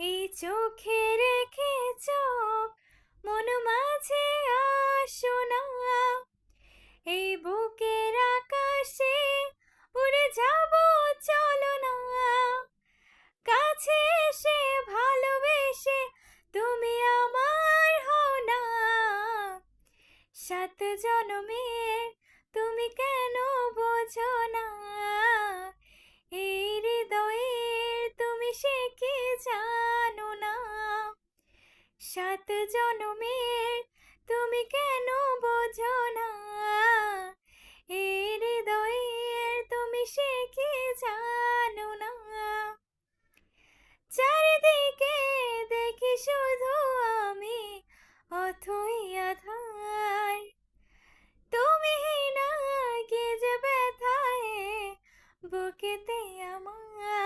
এই চোখে রেখে চোখ, মন মাঝে আসো না। এই বুকের আকাশে উড়ে যাব, চলো না। কাছে এসে ভালোবেসে তুমি আমার হও না। সাত জনমের তুমি কেন বোঝো না? এই হৃদয়ের তুমি সে কি না সাত জনমের, তুমি কেন বোঝো না? হৃদয়ের তুমি সে কি জানো না? চারিদিকে দেখি শুধু আমি, অথই আধার। তুমি না, কি যে ব্যথায়, বুকেতে আমার